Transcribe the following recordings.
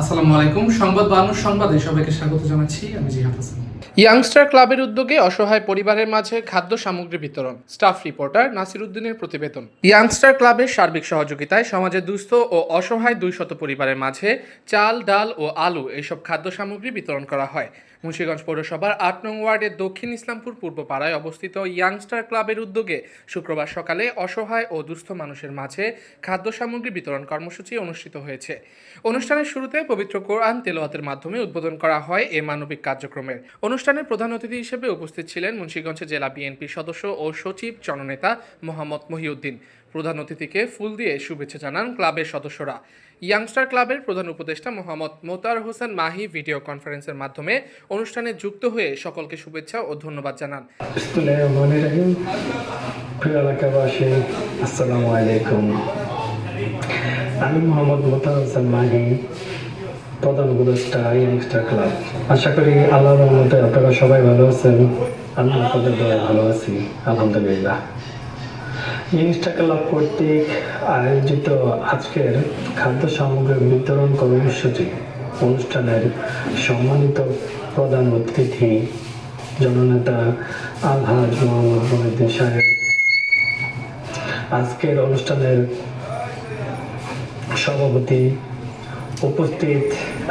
আসসালামু আলাইকুম। সংবাদ বানুর সংবাদে সবাইকে স্বাগত জানাচ্ছি। আমি জিহাদ হাসান। ইয়াংস্টার ক্লাবের উদ্যোগে অসহায় পরিবারের মাঝে খাদ্য সামগ্রী বিতরণ, স্টাফ রিপোর্টার নাসির উদ্দিনের প্রতিবেদন। ইয়াংস্টার ক্লাবের সার্বিক সহযোগিতায় সমাজের দুস্থ ও অসহায় দুই শত পরিবারের মাঝে চাল, ডাল ও আলু এইসব খাদ্য সামগ্রী বিতরণ করা হয়। মুন্সিগঞ্জ পৌরসভার আট নং ওয়ার্ডের দক্ষিণ ইসলামপুর পূর্বপাড়ায় অবস্থিত ইয়াংস্টার ক্লাবের উদ্যোগে শুক্রবার সকালে অসহায় ও দুস্থ মানুষের মাঝে খাদ্য সামগ্রী বিতরণ কর্মসূচি অনুষ্ঠিত হয়েছে। অনুষ্ঠানের শুরুতে পবিত্র কোরআন তেলাওয়াতের মাধ্যমে উদ্বোধন করা হয় এ মানবিক কার্যক্রমের। অনুষ্ঠানে প্রধান অতিথি হিসেবে উপস্থিত ছিলেন মুন্সিগঞ্জ জেলা বিএনপি সদস্য ও সচিব জননেতা মোহাম্মদ মহিউদ্দিন। প্রধান অতিথিকে ফুল দিয়ে শুভেচ্ছা জানান ক্লাবের সদস্যরা। ইয়াংস্টার ক্লাবের প্রধান উপদেষ্টা মোহাম্মদ মোতার হোসেন মাহি ভিডিও কনফারেন্সের মাধ্যমে অনুষ্ঠানে যুক্ত হয়ে সকলকে শুভেচ্ছা ও ধন্যবাদ জানান। আমি মোহাম্মদ মোতার হোসেন মাহি, প্রধান উপদেষ্টা ইয়াংস্টার ক্লাব। আশা করি আপনারা সবাই ভালো আছেন। আমি আপনাদের ভালো আছি। আলহামদুলিল্লাহ। ইয়াংস্টার ক্লাব কর্তৃক আয়োজিত আজকের খাদ্য সামগ্রী বিতরণ কর্মসূচি অনুষ্ঠানের সম্মানিত প্রধান অতিথি জননেতা আলহাজ মোহাম্মদ সাহেব। আজকের অনুষ্ঠানের সভাপতি উপস্থিত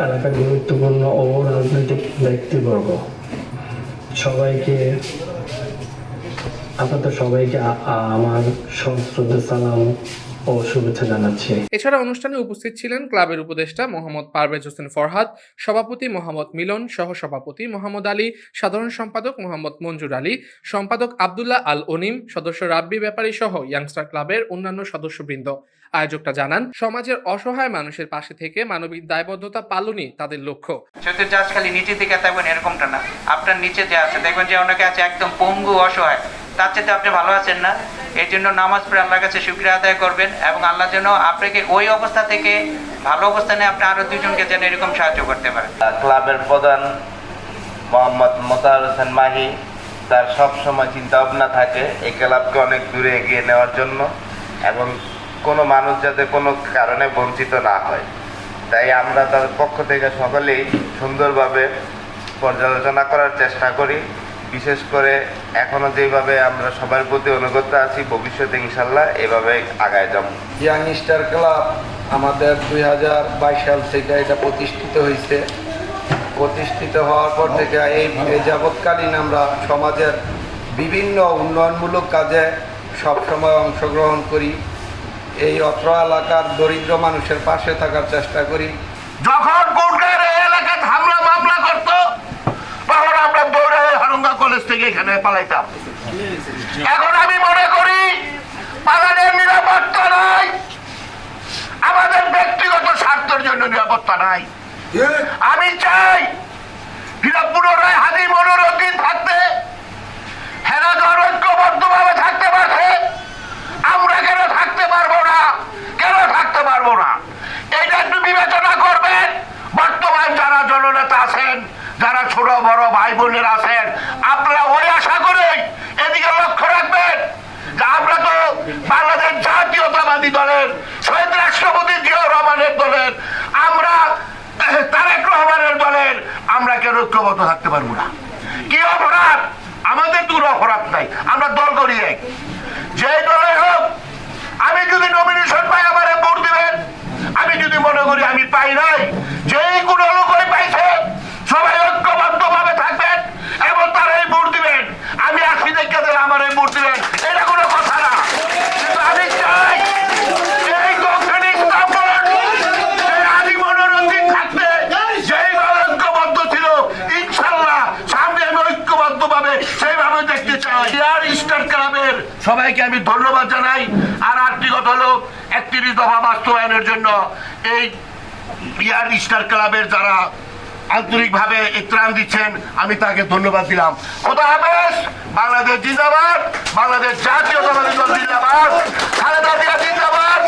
এলাকার গুরুত্বপূর্ণ ও রাজনৈতিক ব্যক্তিবর্গ। সবাইকে আপনাদের সবাইকে আমার সশ্রদ্ধ সালাম ও শুভেচ্ছা জানাচ্ছি। এছাড়া অনুষ্ঠানে উপস্থিত ছিলেন ক্লাবের উপদেষ্টা মোহাম্মদ পারভেজ হোসেন ফরহাদ সভাপতি মোহাম্মদ মিলন সহ সভাপতি মোহাম্মদ আলী সাধারণ সম্পাদক মোহাম্মদ মঞ্জুর আলী সম্পাদক আবদুল্লাহ আল অনিম সদস্য রাব্বি ব্যাপারী সহ ইয়াংস্টার ক্লাবের অন্যান্য সদস্যবৃন্দ। আয়োজকটা জানান সমাজের অসহায় মানুষের পাশে থেকে মানবিক দায়বদ্ধতা পালনই তাদের লক্ষ্য। জাস্ট খালি নিচের দিকে থাকবেন এরকমটা না। আপনার নিচে যে আছে দেখবেন যে অনেকে আছে একদম পঙ্গু অসহায়। তার চেয়ে আপনি ভালো আছেন না, এই জন্য নামাজ পড়ে আল্লাহর কাছে শুক্রিয়া আদায় করবেন এবং আল্লাহ যেন আপনাকে ওই অবস্থা থেকে ভালো অবস্থানে আপনি আরও দুজনকে যেন এরকম সাহায্য করতে পারেন। ক্লাবের প্রধান মোহাম্মদ মোতার হোসেন মাহি, তার সব সময় চিন্তা ভাবনা থাকে এই ক্লাবকে অনেক দূরে এগিয়ে নেওয়ার জন্য এবং কোনো মানুষ যাতে কোনো কারণে বঞ্চিত না হয়। তাই আমরা তার পক্ষ থেকে সকলেই সুন্দরভাবে পর্যালোচনা করার চেষ্টা করি। বিশেষ করে এখনও যেভাবে আমরা সবার প্রতি অনুগত আছি ভবিষ্যতে ইনশাল্লাহ এভাবে আগায় যাব। ইয়াং স্টার ক্লাব আমাদের দুই হাজার বাইশ সাল থেকে এটা প্রতিষ্ঠিত হয়েছে। প্রতিষ্ঠিত হওয়ার পর থেকে এই এই যাবৎকালীন আমরা সমাজের বিভিন্ন উন্নয়নমূলক কাজে সবসময় অংশগ্রহণ করি। এই অত্র এলাকার দরিদ্র মানুষের পাশে থাকার চেষ্টা করি। যখন থেকে এখানে পালাইতাম। এখন আমি মনে করি পালানের নিরাপত্তা নাই। আমাদের ব্যক্তিগত স্বার্থের জন্য নিরাপত্তা নাই। আমি চাই আমরা কেন থাকতে পারব না? কেন থাকতে পারব না? বিবেচনা করবেন। বর্তমান যারা ছোট বড় ভাই বোনেরা আপনারা ওই আশা করে এদিকে লক্ষ্য রাখবেন যে আমরা তো বাংলাদেশ জাতীয়তাবাদী দলের, শহীদ রাষ্ট্রপতি জিয়াউর রহমানের দলের, আমরা তারেক রহমানের দলের, আমরা কেন ঐক্যবদ্ধ থাকতে পারব না? কি অপরাধ? আমাদের দূর অপরাধ নাই, আমরা দল করি এক। যে দলে হোক, আমি যদি নমিনেশন পাই আমারে ভোট দিবেন আমি যদি মনে করি আমি পাই নাই যেই কোনো লোকই পাইছে সবাই ঐক্যবদ্ধ ভাবে থাকবেন এবং তারাই ভোট দিবেন আমি আশি দেখে দিলে আমার এই ভোট দিবেন এটা কোনো কথা না কিন্তু আমি চাই এই দক্ষিণ ইস্তাম্বুল এই আদি মনোরঞ্জিত থাকতে যেইভাবে ঐক্যবদ্ধ ছিল ইনশাল্লাহ সামনে আমি ঐক্যবদ্ধ ভাবে সেইভাবে দেখতে চাই আর স্টার ক্লাবের সবাইকে আমি ধন্যবাদ জানাই। আর আটটি কথা হলো একত্রিশ দফা বাস্তবায়নের জন্য। এই বিয়ার স্টার ক্লাবের যারা আন্তরিকভাবে ত্রাণ দিচ্ছেন, আমি তাকে ধন্যবাদ দিলাম। খোদা হাফেজ, বাংলাদেশ জিন্দাবাদ, বাংলাদেশ জাতীয়তাবাদী দল জিন্দাবাদ, খালেদা জিয়া জিন্দাবাদ,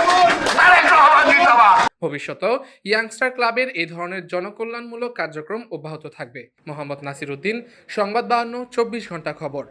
তারেক রহমান জিন্দাবাদ। ভবিষ্যতেও ইয়াংস্টার ক্লাবের এই ধরনের জনকল্যাণমূলক কার্যক্রম অব্যাহত থাকবে। মোহাম্মদ নাসির উদ্দিন সংবাদ বাহান্ন চব্বিশ ঘণ্টা খবর।